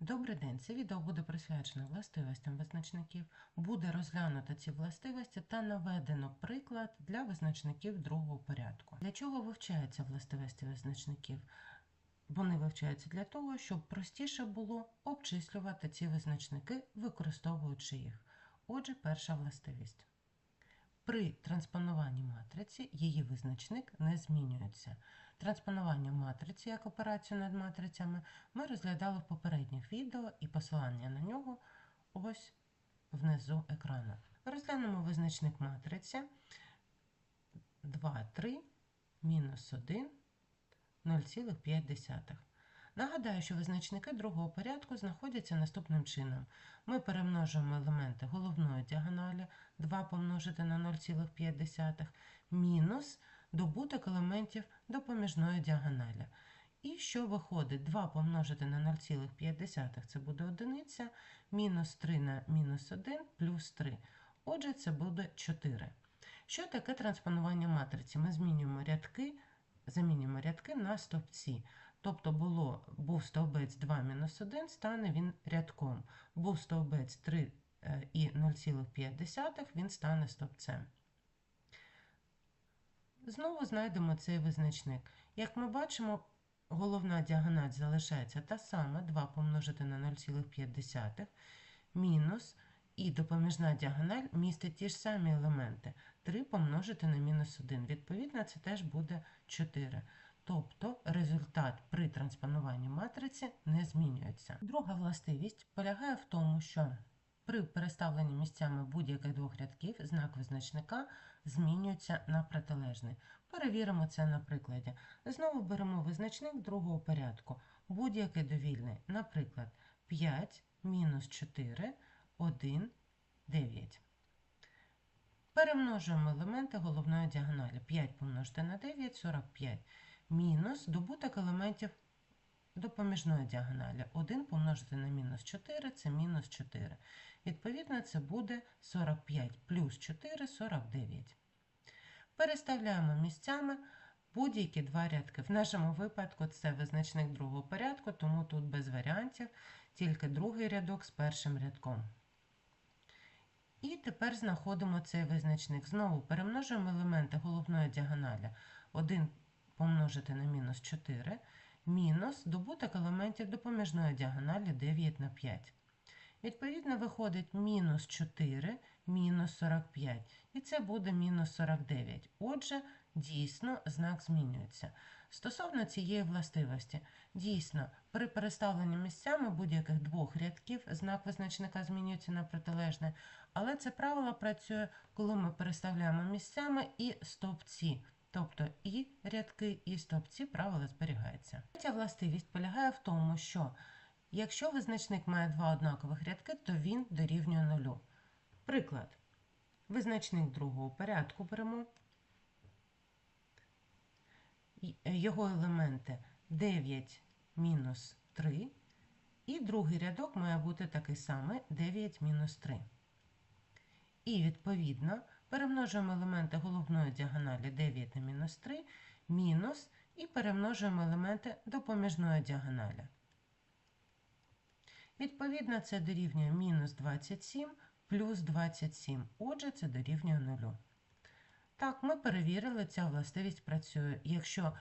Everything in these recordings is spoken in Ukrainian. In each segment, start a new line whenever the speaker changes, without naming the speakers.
Добрий день! Це відео буде присвячено властивостям визначників. Буде розглянуто ці властивості та наведено приклад для визначників другого порядку. Для чого вивчаються властивості визначників? Вони вивчаються для того, щоб простіше було обчислювати ці визначники, використовуючи їх. Отже, перша властивість. При транспонуванні матриці її визначник не змінюється. Транспонування матриці як операцію над матрицями ми розглядали в попередніх відео і посилання на нього ось внизу екрану. Розглянемо визначник матриці 2, 3, мінус 1, 0,5. Нагадаю, що визначники другого порядку знаходяться наступним чином. Ми перемножуємо елементи головної діагоналі 2 помножити на 0,5 мінус добуток елементів допоміжної діагоналі. І що виходить? 2 помножити на 0,5 це буде одиниця, мінус 3 на мінус 1 плюс 3. Отже, це буде 4. Що таке транспонування матриці? Ми змінюємо рядки, замінюємо рядки на стовпці. Тобто було, був стовбець 2 мінус 1, стане він рядком. Був стовбець 3 е, і 0,5, він стане стовпцем. Знову знайдемо цей визначник. Як ми бачимо, головна діагональ залишається та сама 2 помножити на 0,5 мінус і допоміжна діагональ містить ті ж самі елементи 3 помножити на мінус 1. Відповідно, це теж буде 4. Тобто результат при транспонуванні матриці не змінюється. Друга властивість полягає в тому, що при переставленні місцями будь-яких двох рядків знак визначника змінюється на протилежний. Перевіримо це на прикладі. Знову беремо визначник другого порядку. Будь-який довільний, наприклад, 5 мінус 4, 1, 9. Перемножуємо елементи головної діагоналі. 5 помножити на 9 45 мінус добуток елементів допоміжної діагоналі. 1 помножити на мінус 4 це мінус 4. Відповідно, це буде 45 плюс 4 49. Переставляємо місцями будь-які два рядки. В нашому випадку це визначник другого порядку, тому тут без варіантів, тільки другий рядок з першим рядком. І тепер знаходимо цей визначник. Знову перемножуємо елементи головної діагоналі. 1 помножити на мінус 4, мінус добуток елементів допоміжної діагоналі 9 на 5. Відповідно, виходить мінус 4, мінус 45. І це буде мінус 49. Отже, дійсно, знак змінюється. Стосовно цієї властивості, дійсно, при переставленні місцями будь-яких двох рядків знак визначника змінюється на протилежний, але це правило працює, коли ми переставляємо місцями і стовпці. Тобто і рядки, і стовпці правила зберігаються. Третя властивість полягає в тому, що якщо визначник має два однакових рядки, то він дорівнює нулю. Приклад. Визначник другого порядку беремо. Його елементи 9 мінус 3. І другий рядок має бути такий самий 9 мінус 3. І відповідно перемножуємо елементи головної діагоналі 9 на мінус 3, мінус і перемножуємо елементи допоміжної діагоналі. Відповідно, це дорівнює мінус 27 плюс 27. Отже, це дорівнює 0. Так, ми перевірили, ця властивість працює. Якщо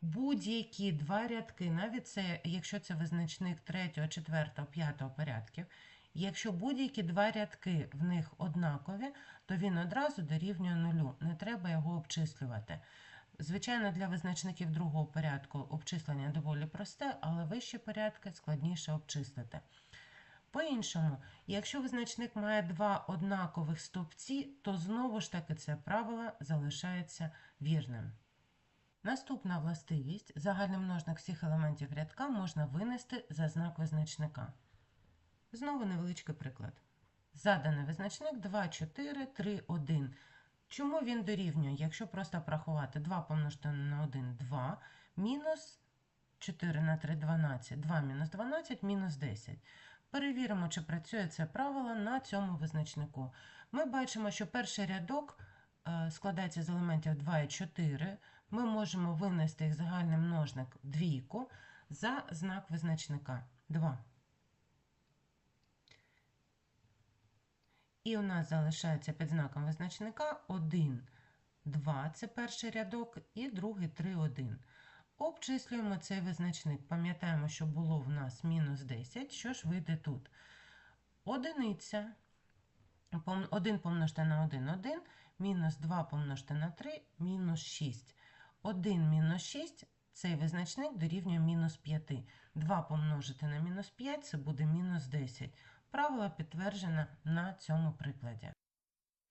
будь-які два рядки, навіть це, якщо це визначник 3, 4, 5 порядків, Якщо будь-які два рядки в них однакові, то він одразу дорівнює нулю. Не треба його обчислювати. Звичайно, для визначників другого порядку обчислення доволі просте, але вищі порядки складніше обчислити. По-іншому, якщо визначник має два однакових стовпці, то знову ж таки це правило залишається вірним. Наступна властивість загальний множник всіх елементів рядка можна винести за знак визначника. Знову невеличкий приклад. Заданий визначник 2, 4, 3, 1. Чому він дорівнює, якщо просто порахувати 2 помножити на 1 2, мінус 4 на 3 12, 2 мінус 12, мінус 10. Перевіримо, чи працює це правило на цьому визначнику. Ми бачимо, що перший рядок е, складається з елементів 2 і 4. Ми можемо винести їх загальний множник двійку за знак визначника 2. І у нас залишається під знаком визначника 1, 2 це перший рядок, і другий 3, 1. Обчислюємо цей визначник. Пам'ятаємо, що було в нас мінус 10. Що ж вийде тут? Одиниця. 1 помножте на 1, 1, мінус 2 помножте на 3, мінус 6. 1 мінус 6 цей визначник дорівнює мінус 5. 2 помножити на мінус 5 це буде мінус 10. Правило підтверджено на цьому прикладі.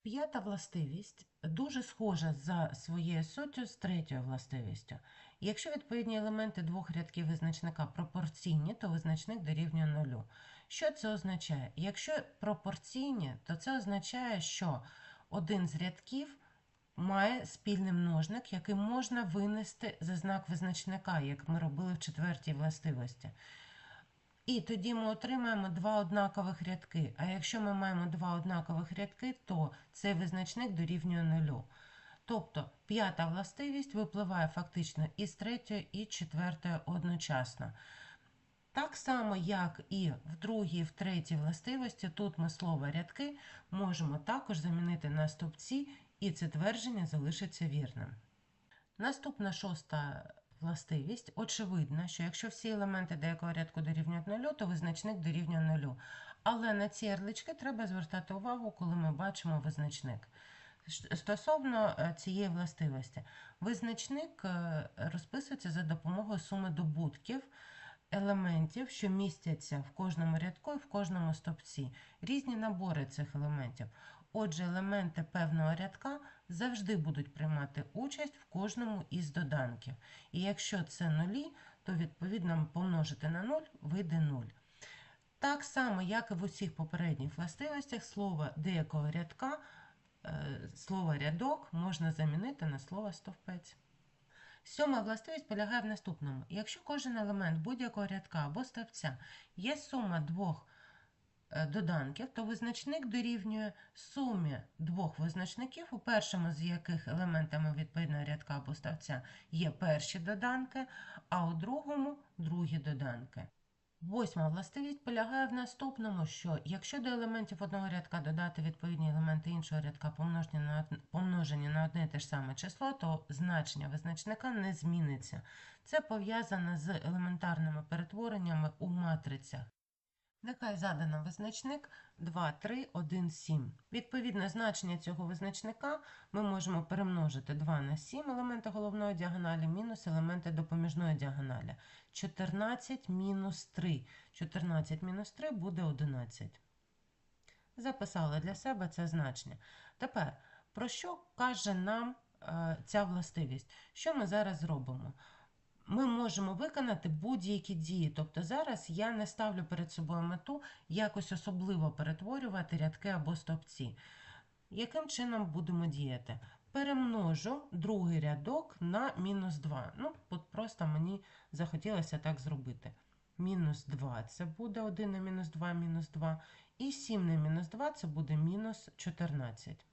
П'ята властивість дуже схожа за своєю суттю з третьою властивістю. Якщо відповідні елементи двох рядків визначника пропорційні, то визначник дорівнює нулю. Що це означає? Якщо пропорційні, то це означає, що один з рядків має спільний множник, який можна винести за знак визначника, як ми робили в четвертій властивості. І тоді ми отримаємо два однакових рядки. А якщо ми маємо два однакових рядки, то цей визначник дорівнює нулю. Тобто п'ята властивість випливає фактично із третьої і четвертої одночасно. Так само, як і в другій, і в третій властивості, тут ми слово рядки можемо також замінити на стовпці, і це твердження залишиться вірним. Наступна шоста властивість. Очевидно, що якщо всі елементи деякого рядку дорівнюють нулю, то визначник дорівнює нулю. Але на ці ярлички треба звертати увагу, коли ми бачимо визначник. Стосовно е, цієї властивості, визначник е, розписується за допомогою суми добутків елементів, що містяться в кожному рядку і в кожному стовпці. Різні набори цих елементів. Отже, елементи певного рядка завжди будуть приймати участь в кожному із доданків. І якщо це нулі, то відповідно помножити на 0 вийде 0. Так само, як і в усіх попередніх властивостях, слово деякого рядка, е, слово рядок можна замінити на слово стовпець. Сьома властивість полягає в наступному. Якщо кожен елемент будь-якого рядка або стовпця є сума двох е, доданків, то визначник дорівнює сумі двох визначників, у першому з яких елементами відповідного рядка або ставця є перші доданки, а у другому другі доданки. Восьма властивість полягає в наступному, що якщо до елементів одного рядка додати відповідні елементи іншого рядка помножені на, помножені на одне і те ж саме число, то значення визначника не зміниться. Це пов'язано з елементарними перетвореннями у матрицях. Нехай задано визначник 2, 3, 1, 7. Відповідне значення цього визначника ми можемо перемножити 2 на 7 елементи головної діагоналі мінус елементи допоміжної діагоналі. 14 мінус 3. 14 мінус 3 буде 11. Записали для себе це значення. Тепер, про що каже нам е, ця властивість? Що ми зараз зробимо? Ми можемо виконати будь-які дії. Тобто зараз я не ставлю перед собою мету якось особливо перетворювати рядки або стовпці. Яким чином будемо діяти? Перемножу другий рядок на мінус 2. Ну, просто мені захотілося так зробити. Мінус 2 це буде 1 на мінус 2, мінус 2. І 7 на мінус 2 це буде мінус 14.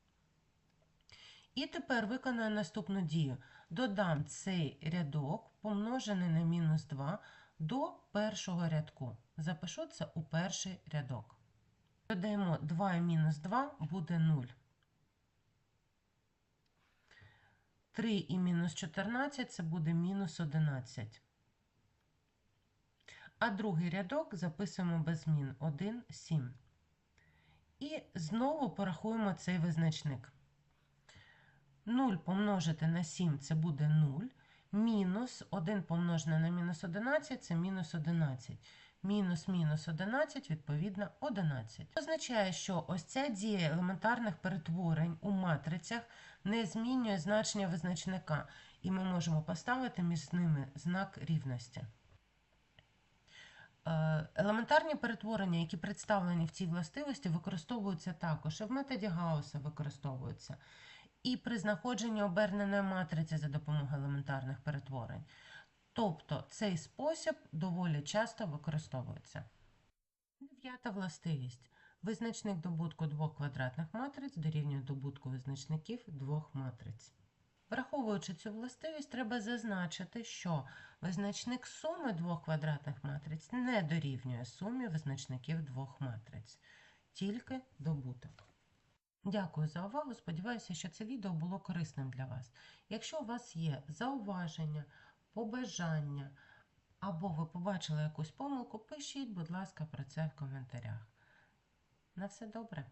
І тепер виконаю наступну дію. Додам цей рядок, помножений на мінус 2, до першого рядку. Запишу це у перший рядок. Додаємо 2 мінус 2 буде 0. 3 і мінус 14 це буде мінус 11. А другий рядок записуємо без змін 1, 7. І знову порахуємо цей визначник. 0 помножити на 7 це буде 0. Мінус 1 помножене на мінус 11 це мінус 11. Мінус мінус 11, відповідно, 11. Це означає, що ось ця дія елементарних перетворень у матрицях не змінює значення визначника, і ми можемо поставити між ними знак рівності. Е, Елементарні перетворення, які представлені в цій властивості, використовуються також і в методі Гаусса використовуються і при знаходженні оберненої матриці за допомогою елементарних перетворень. Тобто цей спосіб доволі часто використовується. Дев'ята властивість. Визначник добутку двох квадратних матриць дорівнює добутку визначників двох матриць. Враховуючи цю властивість, треба зазначити, що визначник суми двох квадратних матриць не дорівнює сумі визначників двох матриць, тільки добуток. Дякую за увагу. Сподіваюся, що це відео було корисним для вас. Якщо у вас є зауваження, побажання або ви побачили якусь помилку, пишіть, будь ласка, про це в коментарях. На все добре.